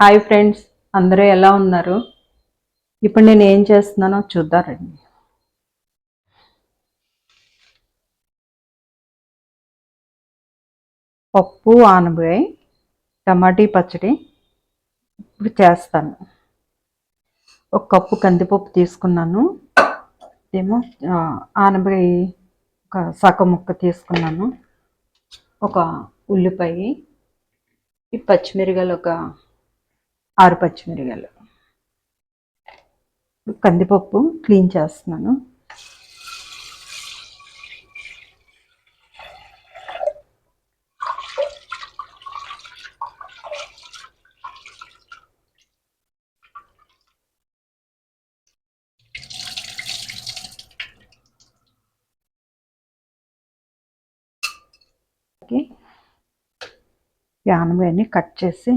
Hi friends అందరూ ఎలా ఉన్నారు? ఇప్పుడు నేను ఏం చేస్తున్నానో చూద్దారండి పప్పు ఆనబాయి టమాటీ పచ్చడి ఇప్పుడు చేస్తాను. ఒక కప్పు కందిపప్పు తీసుకున్నాను. ఏమో ఆనబాయి ఒక సగం ముక్క తీసుకున్నాను. ఒక ఉల్లిపాయ ఈ పచ్చిమిరగాయలు ఒక ఆరు పచ్చిమిరియాలు కందిపప్పు క్లీన్ చేస్తున్నాను. ఓకే. యానమని కట్ చేసి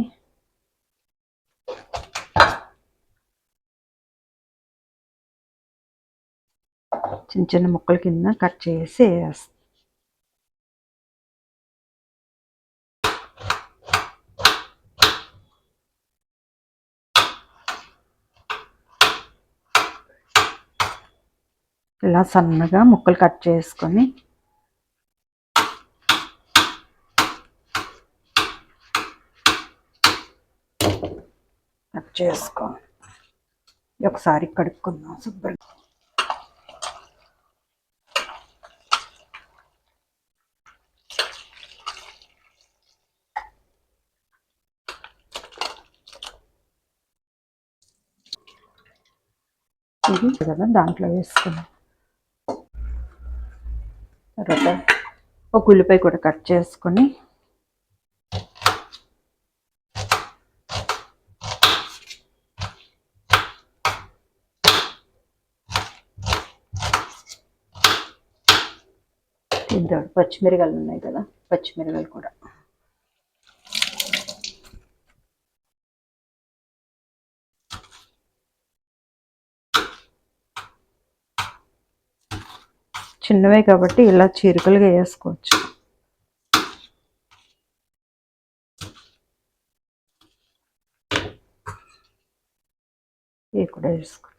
చిన్న చిన్న ముక్కల కింద కట్ చేసి వేస్తాను ఇలా సన్నగా ముక్కలు కట్ చేసుకొని కట్ చేసుకో. ఒకసారి కడుక్కుందాం శుభ్రంగా. ఇది కదా దాంట్లో వేసుకున్నాం. తర్వాత ఒక ఉల్లిపాయ కూడా కట్ చేసుకొని ఇద్దరు పచ్చిమిరకాయలు ఉన్నాయి కదా పచ్చిమిరకాయలు కూడా. చిన్నవే కాబట్టి ఇలా చీరికలుగా వేసుకోవచ్చు. ఇవి కూడా వేసుకో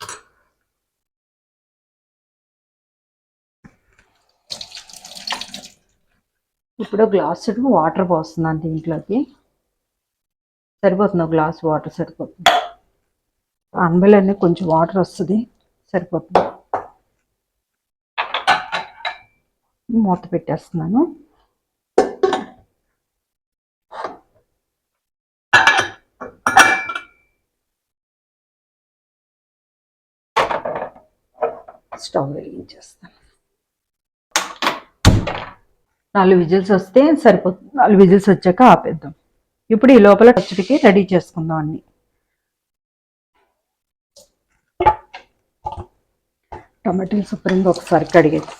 ఇప్పుడు గ్లాసు వాటర్ పోస్తున్నాను దీంట్లోకి సరిపోతుంది ఒక గ్లాస్ వాటర్ సరిపోతుంది. అనబలన్నీ కొంచెం వాటర్ వస్తుంది సరిపోతుంది. మూత పెట్టేస్తున్నాను. స్టవ్ వెలిగించేస్తాను. నాలుగు విజిల్స్ వస్తే సరిపోతుంది నాలుగు విజిల్స్ వచ్చాక ఆపేద్దాం. ఇప్పుడు ఈ లోపల పచ్చడికి రెడీ చేసుకుందాం అన్ని. టమాటాలు శుభ్రంగా ఒకసారి కడిగేది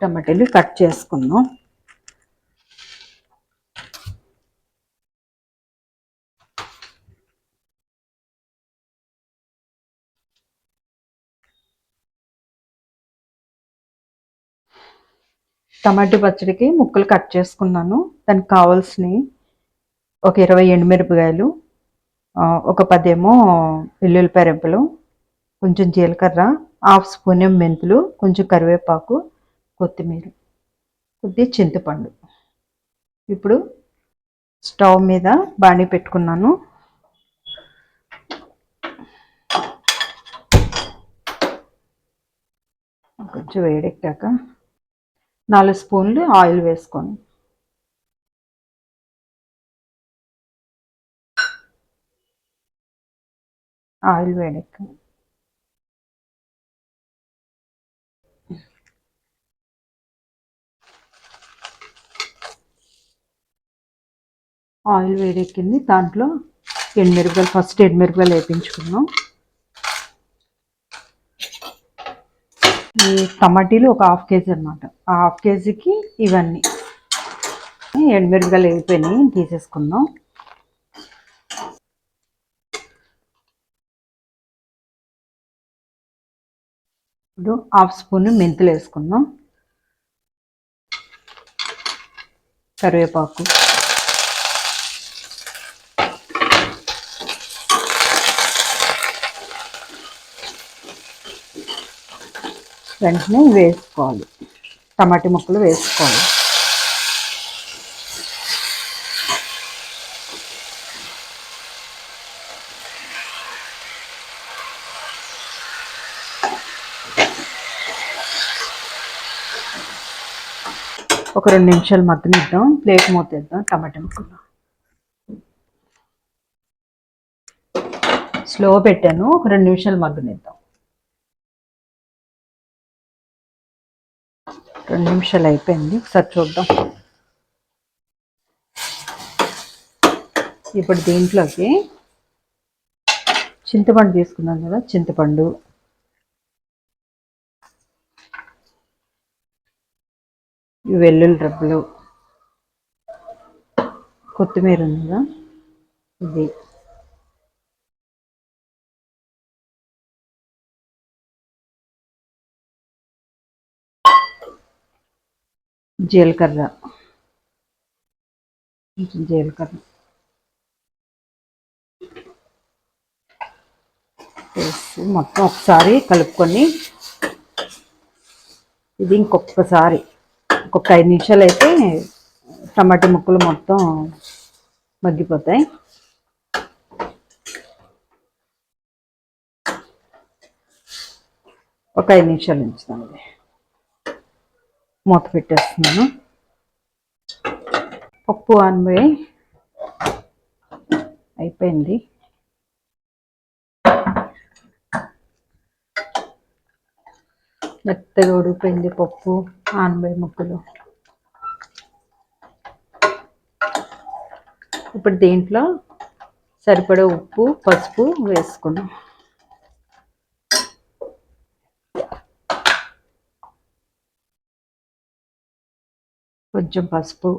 టమాటాలు కట్ చేసుకుందాం. టమాటో పచ్చడికి ముక్కలు కట్ చేసుకున్నాను. దానికి కావాల్సినవి ఒక ఇరవై ఎండుమిరపకాయలు ఒక పదేమో వెల్లుల్లిపాయ రెబ్బలు కొంచెం జీలకర్ర హాఫ్ స్పూన్ మెంతులు కొంచెం కరివేపాకు కొత్తిమీర కొద్ది చింతపండు. ఇప్పుడు స్టవ్ మీద బాణీ పెట్టుకున్నాను. కొంచెం వేడెక్కాక నాలుగు స్పూన్లు ఆయిల్ వేసుకోండి ఆయిల్ వేడెక్క. ఆయిల్ వేడెక్కింది. దాంట్లో ఎండుమిరపకాయలు ఫస్ట్ ఎండుమిరపకాయలు వేయించుకున్నాం టమాటీలు ఒక హాఫ్ కేజీ అనమాట ఆ హాఫ్ కేజీకి ఇవన్నీ. ఎండుమిరపకాయలు వేగిపోయినాయి తీసేసుకుందాం. ఇప్పుడు హాఫ్ స్పూన్ మెంతులు వేసుకుందాం. కరివేపాకు. వెంటనే వేసుకోవాలి. టమాటా ముక్కలు వేసుకోవాలి. ఒక రెండు నిమిషాలు మగ్గనిద్దాం ప్లేట్ మూతేద్దాం టమాటా ముక్కలు. స్లో పెట్టాను. ఒక రెండు నిమిషాలు మగ్గనిద్దాం రెండు నిమిషాలు అయిపోయింది. ఒకసారి చూద్దాం. ఇప్పుడు దీంట్లోకి చింతపండు తీసుకున్నాం కదా చింతపండు. వెల్లుల్లి రబ్బలు. కొత్తిమీర ఉంది కదా ఇది. జీలకర్ర కొంచెం జీలకర్ర వేసి మొత్తం ఒకసారి కలుపుకొని ఇది ఇంకొకసారి ఇంకొక ఐదు నిమిషాలు అయితే టమాటా ముక్కలు మొత్తం మగ్గిపోతాయి. ఒక ఐదు నిమిషాలు ఉంచుతాండి మూత పెట్టేస్తున్నాను. పప్పు ఆన్బోయి అయిపోయింది. మెత్తగా ఉడిపోయింది పప్పు ఆనబై ముక్కలు. ఇప్పుడు దీంట్లో సరిపడే ఉప్పు పసుపు వేసుకున్నాం. కొంచెం పసుపు.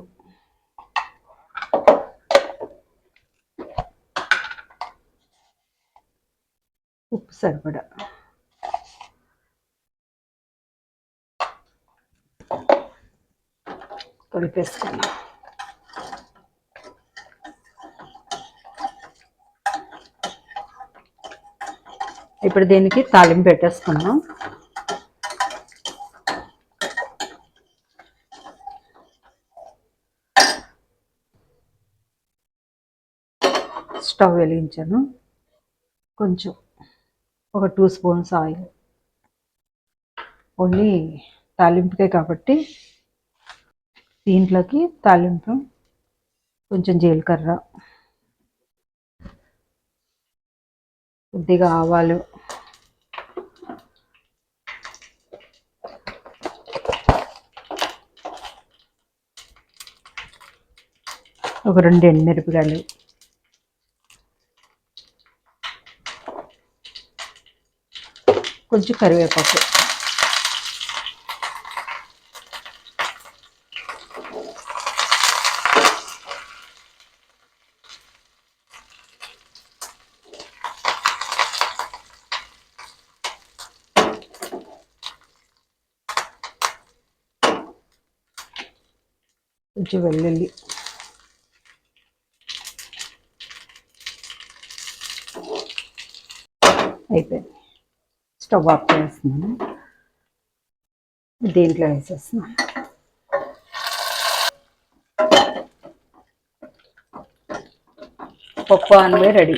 ఉప్పు సరిపడా. కలిపేసుకున్నాం. ఇప్పుడు దీనికి తాలింపు పెట్టేసుకున్నాం స్టవ్ వెలిగించాను. కొంచెం ఒక టూ స్పూన్స్ ఆయిల్. ఓన్లీ తాలింపుకే కాబట్టి దీంట్లోకి తాలింపు కొంచెం జీలకర్ర కొద్దిగా ఆవాలు ఒక రెండు ఎండుమిరపకాయలు. కొంచెం కరివేపాకు. కొంచెం వెల్లుల్లి. అయిపోయింది. స్టవ్ ఆఫ్ చేస్తున్నాను. దీంట్లో వేసేస్తున్నాను పప్పు అన్నవి రెడీ.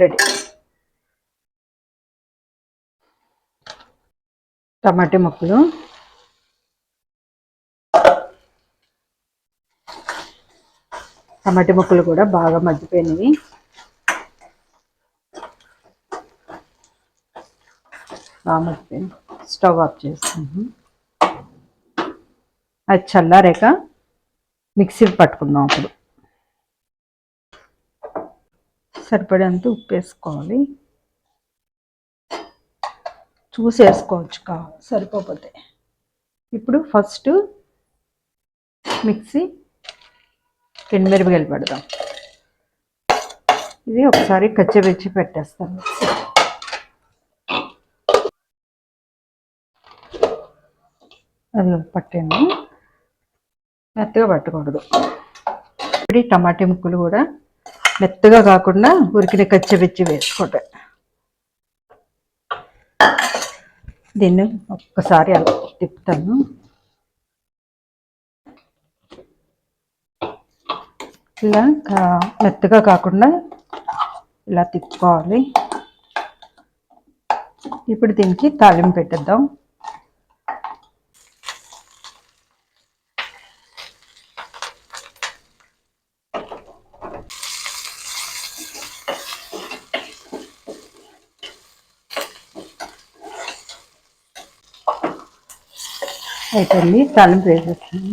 రెడీ. టమాటా ముక్కలు. టమాటి ముక్కలు కూడా బాగా మగ్గిపోయినవి. బాగా మగ్గిపోయింది స్టవ్ ఆఫ్ చేస్తాము అది చల్లారాక మిక్సీ పట్టుకుందాం అప్పుడు. సరిపడేంత ఉప్పు వేసుకోవాలి. చూసి వేసుకోవచ్చు కా సరిపోతే. ఇప్పుడు ఫస్ట్ మిక్సీ ఎండుమిరపకాయలు పెడదాం. ఇది ఒకసారి కచ్చబెచ్చి పెట్టేస్తాను. అది పట్టాను. మెత్తగా పట్టకూడదు. ఇప్పుడు టమాటా ముక్కలు కూడా మెత్తగా కాకుండా ఉరికిన కచ్చబెచ్చి వేసుకోవటం. దీన్ని ఒక్కసారి అలా తిప్పుతాను. ఇలా మెత్తగా కాకుండా ఇలా తిప్పుకోవాలి. ఇప్పుడు దీనికి తాలింపు పెట్టేద్దాం. అయిపోయింది తాలింపు వేసేస్తాను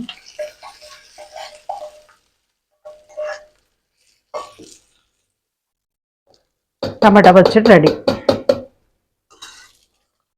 టమాటా పచ్చడి రెడీ.